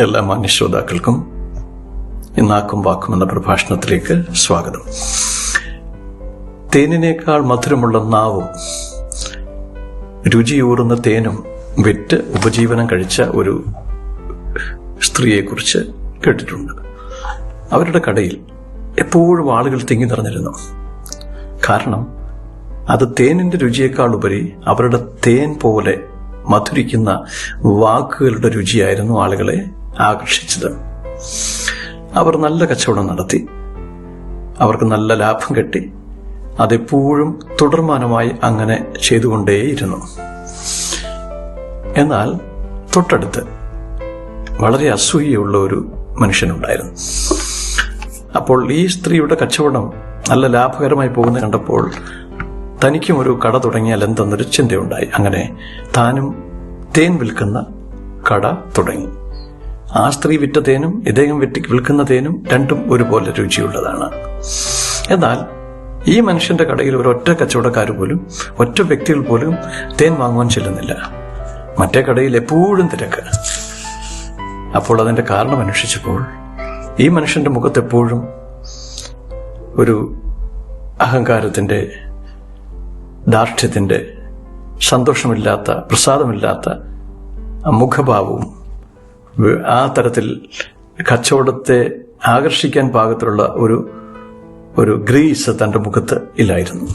എല്ലാ മാന്യശ്രോതാക്കൾക്കും ഇന്നാക്കും വാക്കും എന്ന പ്രഭാഷണത്തിലേക്ക് സ്വാഗതം. തേനിനേക്കാൾ മധുരമുള്ള നാവും രുചിയൂറുന്ന തേനും വിറ്റ് ഉപജീവനം കഴിച്ച ഒരു സ്ത്രീയെക്കുറിച്ച് കേട്ടിട്ടുണ്ട്. അവരുടെ കടയിൽ എപ്പോഴും ആളുകൾ തിങ്ങി നിറഞ്ഞിരുന്നു. കാരണം അത് തേനിന്റെ രുചിയേക്കാൾ ഉപരി അവരുടെ തേൻ പോലെ മധുരിക്കുന്ന വാക്കുകളുടെ രുചിയായിരുന്നു ആളുകളെ ആകർഷിച്ചത്. അവർ നല്ല കച്ചവടം നടത്തി. അവർക്ക് നല്ല ലാഭം കിട്ടി. അതെപ്പോഴും തുടർമാനമായി അങ്ങനെ ചെയ്തുകൊണ്ടേയിരുന്നു. എന്നാൽ തൊട്ടടുത്ത് വളരെ അസൂയുള്ള ഒരു മനുഷ്യനുണ്ടായിരുന്നു. അപ്പോൾ ഈ സ്ത്രീയുടെ കച്ചവടം നല്ല ലാഭകരമായി പോകുന്ന കണ്ടപ്പോൾ തനിക്കും ഒരു കട തുടങ്ങിയാൽ എന്തെന്നൊരു ചിന്തയുണ്ടായി. അങ്ങനെ താനും തേൻ വിൽക്കുന്ന കട തുടങ്ങി. ആ സ്ത്രീ വിറ്റ തേനും ഇദ്ദേഹം വിറ്റി വിൽക്കുന്ന തേനും രണ്ടും ഒരുപോലെ രുചിയുള്ളതാണ്. എന്നാൽ ഈ മനുഷ്യന്റെ കടയിൽ ഒരു ഒറ്റ കച്ചവടക്കാർ പോലും ഒറ്റ വ്യക്തികൾ പോലും തേൻ വാങ്ങുവാൻ ചെല്ലുന്നില്ല. മറ്റേ കടയിൽ എപ്പോഴും തിരക്ക്. അപ്പോൾ അതിന്റെ കാരണം അന്വേഷിച്ചപ്പോൾ ഈ മനുഷ്യന്റെ മുഖത്ത് എപ്പോഴും ഒരു അഹങ്കാരത്തിന്റെ ദാർഢ്യത്തിന്റെ സന്തോഷമില്ലാത്ത പ്രസാദമില്ലാത്ത മുഖഭാവവും ആ തരത്തിൽ കച്ചവടത്തെ ആകർഷിക്കാൻ പാകത്തിലുള്ള ഒരു ഒരു ഗ്രീസ് തന്റെ മുഖത്ത് ഇല്ലായിരുന്നു.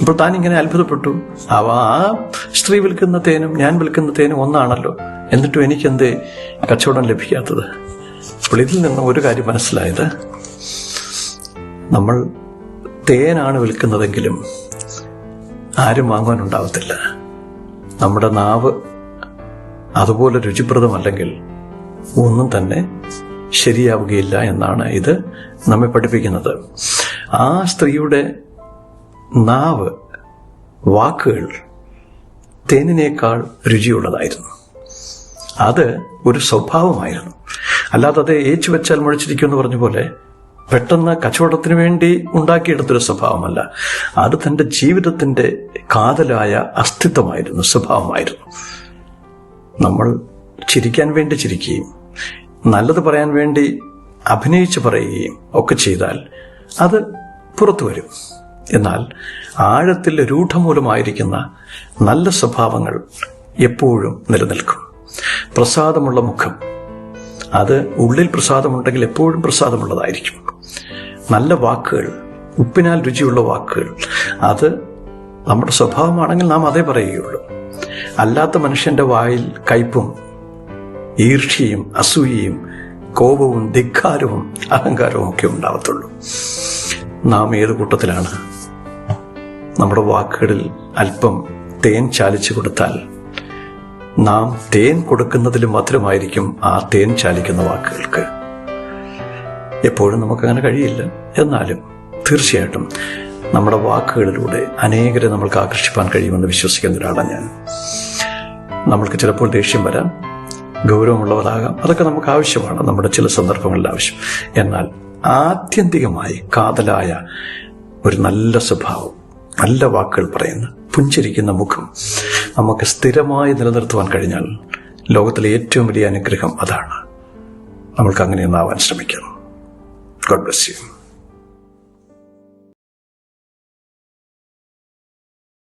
അപ്പോൾ താൻ ഇങ്ങനെ അത്ഭുതപ്പെട്ടു. അവ ആ സ്ത്രീ വിൽക്കുന്ന തേനും ഞാൻ വിൽക്കുന്ന തേനും ഒന്നാണല്ലോ. എന്നിട്ടും എനിക്കെന്തേ കച്ചവടം ലഭിക്കാത്തത്? അപ്പോൾ ഇതിൽ നിന്ന് ഒരു കാര്യം മനസ്സിലായത് നമ്മൾ തേനാണ് വിൽക്കുന്നതെങ്കിലും ആരും വാങ്ങാനുണ്ടാവത്തില്ല. നമ്മുടെ നാവ് അതുപോലെ രുചിപ്രദമല്ലെങ്കിൽ ഒന്നും തന്നെ ശരിയാവുകയില്ല എന്നാണ് ഇത് നമ്മെ പഠിപ്പിക്കുന്നത്. ആ സ്ത്രീയുടെ നാവ് വാക്കുകൾ തേനിനേക്കാൾ രുചിയുള്ളതായിരുന്നു. അത് ഒരു സ്വഭാവമായിരുന്നു. അല്ലാതെ അത് ഏച്ചു വെച്ചാൽ മുഴിച്ചിരിക്കും എന്ന് പറഞ്ഞ പോലെ പെട്ടെന്ന് കച്ചവടത്തിന് വേണ്ടി ഉണ്ടാക്കിയെടുത്തൊരു സ്വഭാവമല്ല. അത് തന്റെ ജീവിതത്തിന്റെ കാതലായ അസ്തിത്വമായിരുന്നു സ്വഭാവമായിരുന്നു. നമ്മൾ ചിരിക്കാൻ വേണ്ടി ചിരിക്കുകയും നല്ലത് പറയാൻ വേണ്ടി അഭിനയിച്ച് പറയുകയും ഒക്കെ ചെയ്താൽ അത് പുറത്തു വരും. എന്നാൽ ആഴത്തിൽ രൂഢമൂലമായിരിക്കുന്ന നല്ല സ്വഭാവങ്ങൾ എപ്പോഴും നിലനിൽക്കും. പ്രസാദമുള്ള മുഖം. അത് ഉള്ളിൽ പ്രസാദമുണ്ടെങ്കിൽ എപ്പോഴും പ്രസാദമുള്ളതായിരിക്കും. നല്ല വാക്കുകൾ ഉപ്പിനാൽ രുചിയുള്ള വാക്കുകൾ അത് നമ്മുടെ സ്വഭാവമാണെങ്കിൽ നാം അതേ പറയുകയുള്ളൂ. അല്ലാത്ത മനുഷ്യന്റെ വായിൽ കയ്പും ഈർഷ്യയും അസൂയയും കോപവും ധിക്കാരവും അഹങ്കാരവും ഒക്കെ ഉണ്ടാവത്തുള്ളൂ. നാം ഏത് കൂട്ടത്തിലാണ്? നമ്മുടെ വാക്കുകളിൽ അല്പം തേൻ ചാലിച്ചു കൊടുത്താൽ നാം തേൻ കൊടുക്കുന്നതിലും മധുരമായിരിക്കും ആ തേൻ ചാലിക്കുന്ന വാക്കുകൾക്ക്. എപ്പോഴും നമുക്കങ്ങനെ കഴിയില്ല. എന്നാലും തീർച്ചയായിട്ടും നമ്മുടെ വാക്കുകളിലൂടെ അനേകരെ നമ്മൾക്ക് ആകർഷിപ്പാൻ കഴിയുമെന്ന് വിശ്വസിക്കുന്ന ഒരാളാണ് ഞാൻ. നമ്മൾക്ക് ചിലപ്പോൾ ദേഷ്യം വരാം ഗൗരവമുള്ളവരാകാം. അതൊക്കെ നമുക്ക് ആവശ്യമാണ് നമ്മുടെ ചില സന്ദർഭങ്ങളിൽ ആവശ്യം. എന്നാൽ ആത്യന്തികമായി കാതലായ ഒരു നല്ല സ്വഭാവം നല്ല വാക്കുകൾ പറയുന്ന പുഞ്ചിരിക്കുന്ന മുഖം നമുക്ക് സ്ഥിരമായി നിലനിർത്തുവാൻ കഴിഞ്ഞാൽ ലോകത്തിലെ ഏറ്റവും വലിയ അനുഗ്രഹം അതാണ്. നമ്മൾക്ക് അങ്ങനെയൊന്നാവാൻ ശ്രമിക്കാം. God bless you